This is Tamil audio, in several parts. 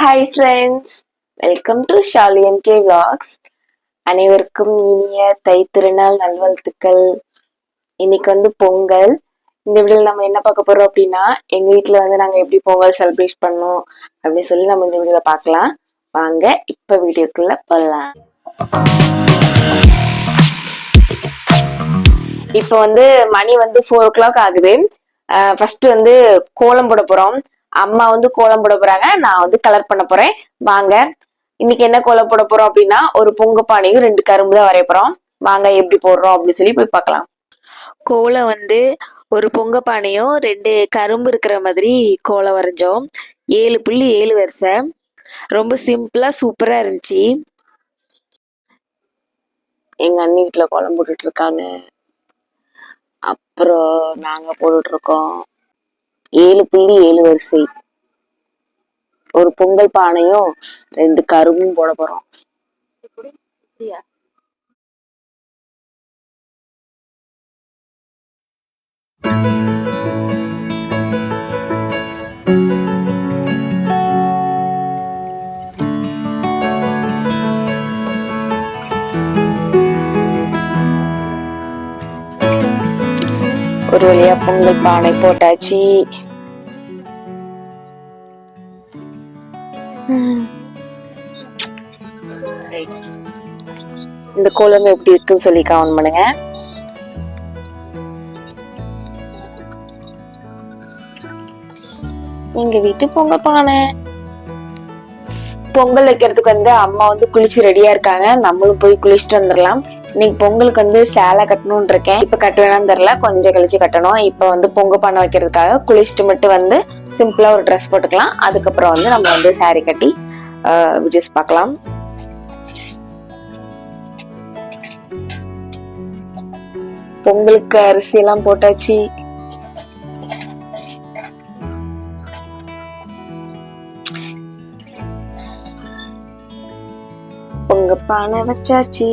Hi friends welcome to Shaliyan K vlogs அனைவருக்கும் இனிய தை திருநாள் நல்வாழ்த்துக்கள். இன்னைக்கு வந்து பொங்கல். இந்த வீடியோவில் நம்ம என்ன பார்க்க போகிறோம் அப்படின்னா எங்கள் வீட்டில் வந்து நாங்கள் எப்படி பொங்கல் செலிப்ரேட் பண்ணோம் அப்படின்னு சொல்லி நம்ம இந்த வீடியோவில் பார்க்கலாம். வாங்க இப்போ வீடியோக்குள்ளே போகலாம் இப்போ வந்து மணி வந்து ஃபோர் ஓ கிளாக் ஆகுது ஃபர்ஸ்ட் வந்து கோலம் போட போகிறோம் அம்மா வந்து கோலம் போட போறாங்க. நான் வந்து கலர் பண்ண போறேன். வாங்க. இன்னைக்கு என்ன கோலம் போட போறோம் அப்படின்னா ஒரு பொங்க பானையும் ரெண்டு கரும்பு தான் வரைய போறோம். வாங்க எப்படி போடுறோம் அப்படின்னு சொல்லி போய் பார்க்கலாம். கோலம் வந்து ஒரு பொங்க பானையும் ரெண்டு கரும்பு இருக்கிற மாதிரி கோலம் வரைஞ்சோம். ஏழு புள்ளி ஏழு வரிசை. ரொம்ப சிம்பிளா சூப்பரா இருந்துச்சு. எங்க அண்ணி வீட்டுல கோலம் போட்டுட்டு இருக்காங்க. அப்புறம் நாங்க போட்டுட்டு இருக்கோம். ஏழு புள்ளி ஏழு வரிசை. ஒரு பொங்கல் பானையும் ரெண்டு கரும்பும் போட போறோம். ஒரு வழியா பொங்கல் பானை போட்டாச்சு. இந்த கோலம் எப்படி இருக்குன்னு சொல்லி கமெண்ட் பண்ணுங்க. எங்க வீட்டு பொங்க பானை. பொங்கல் வைக்கிறதுக்கு வந்து அம்மா வந்து குளிச்சு ரெடியா இருக்காங்க. நம்மளும் போய் குளிச்சுட்டு வந்துடலாம். இன்னைக்கு பொங்கலுக்கு வந்து சேலை கட்டணும்னு இருக்கேன். இப்ப கட்டுவேனான்னு தெரியல. கொஞ்சம் கழிச்சு கட்டணும். இப்ப வந்து பொங்கல் பண்ண வைக்கிறதுக்காக குளிச்சுட்டு மட்டும் வந்து சிம்பிளா ஒரு ட்ரெஸ் போட்டுக்கலாம். அதுக்கப்புறம் வந்து நம்ம வந்து சாரி கட்டி வீடியோஸ் பார்க்கலாம். பொங்கலுக்கு அரிசி எல்லாம் போட்டாச்சு. பொங்க பானை வச்சாச்சு.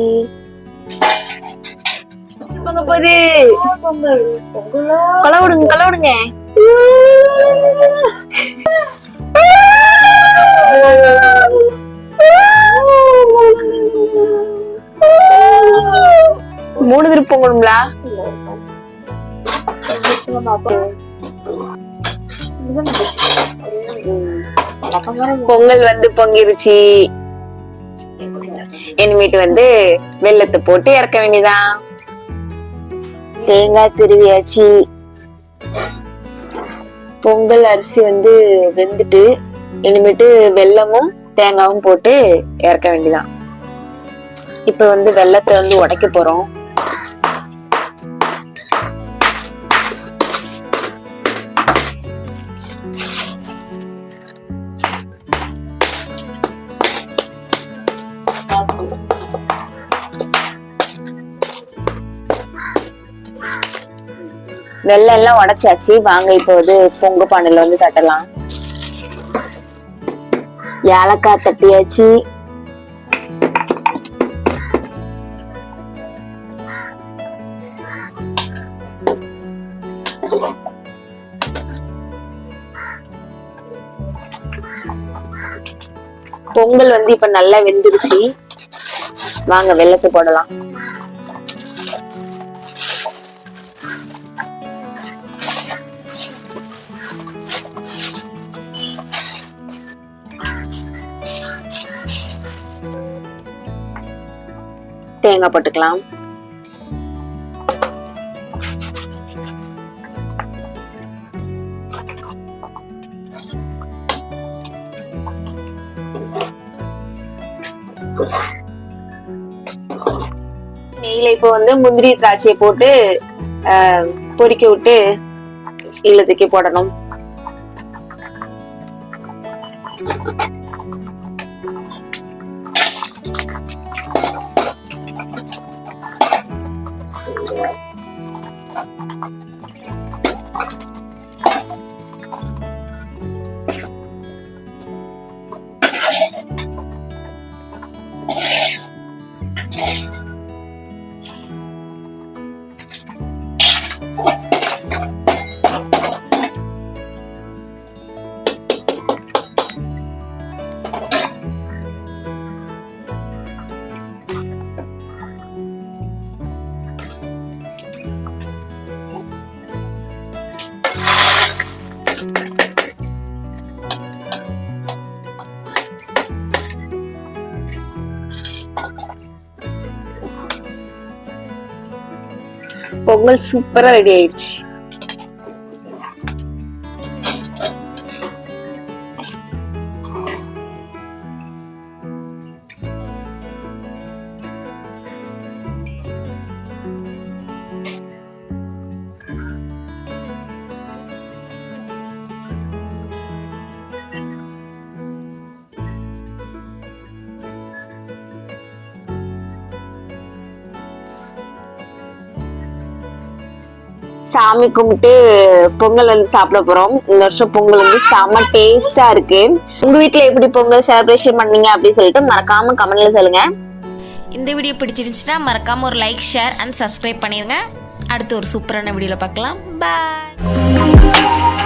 வாங்க போது கொலை விடுங்க கொலை விடுங்க. மூணு திருப்பி பொங்கணும்லா? பொங்கல் வந்து பொங்கிருச்சு. இனிமேட்டு வந்து வெள்ளத்தை போட்டு இறக்க வேண்டியதான் தேங்காய் திருவியாச்சு. பொங்கல் அரிசி வந்து வெந்துட்டு இனிமேட்டு வெல்லமும் தேங்காயும் போட்டு இறக்க வேண்டியதான் இப்போ வந்து வெள்ளத்தை வந்து உடைக்க போகிறோம் வெள்ளம் எல்லாம் உடைச்சாச்சு. வாங்க இப்போ வந்து பொங்க பானையில வந்து தட்டலாம். ஏலக்காய் தட்டியாச்சு. பொங்கல் வந்து இப்ப நல்லா வெந்துருச்சு. வாங்க வெள்ளத்தை போடலாம். தேங்காய் போட்டுக்கலாம். நெய்ல இப்போ வந்து முந்திரி திராட்சையை போட்டு பொறிக்க விட்டு இல்லத்துக்கு போடணும். 바꾸고 பொங்கல் சூப்பரா ரெடி ஆயிடுச்சு சாமி கும்பிட்டு பொங்கல் வந்து சாப்பிட போறோம். இந்த வருஷம் பொங்கல் வந்து செம்ம டேஸ்டா இருக்கு. உங்க வீட்டுல எப்படி பொங்கல் செலிப்ரேஷன் பண்ணீங்க அப்படின்னு சொல்லிட்டு மறக்காம கமெண்ட்ல சொல்லுங்க. இந்த வீடியோ பிடிச்சிருந்துச்சுன்னா மறக்காமல் ஒரு லைக் ஷேர் அண்ட் சப்ஸ்கிரைப் பண்ணிடுங்க அடுத்து ஒரு சூப்பரான வீடியோவில் பார்க்கலாம். பாய்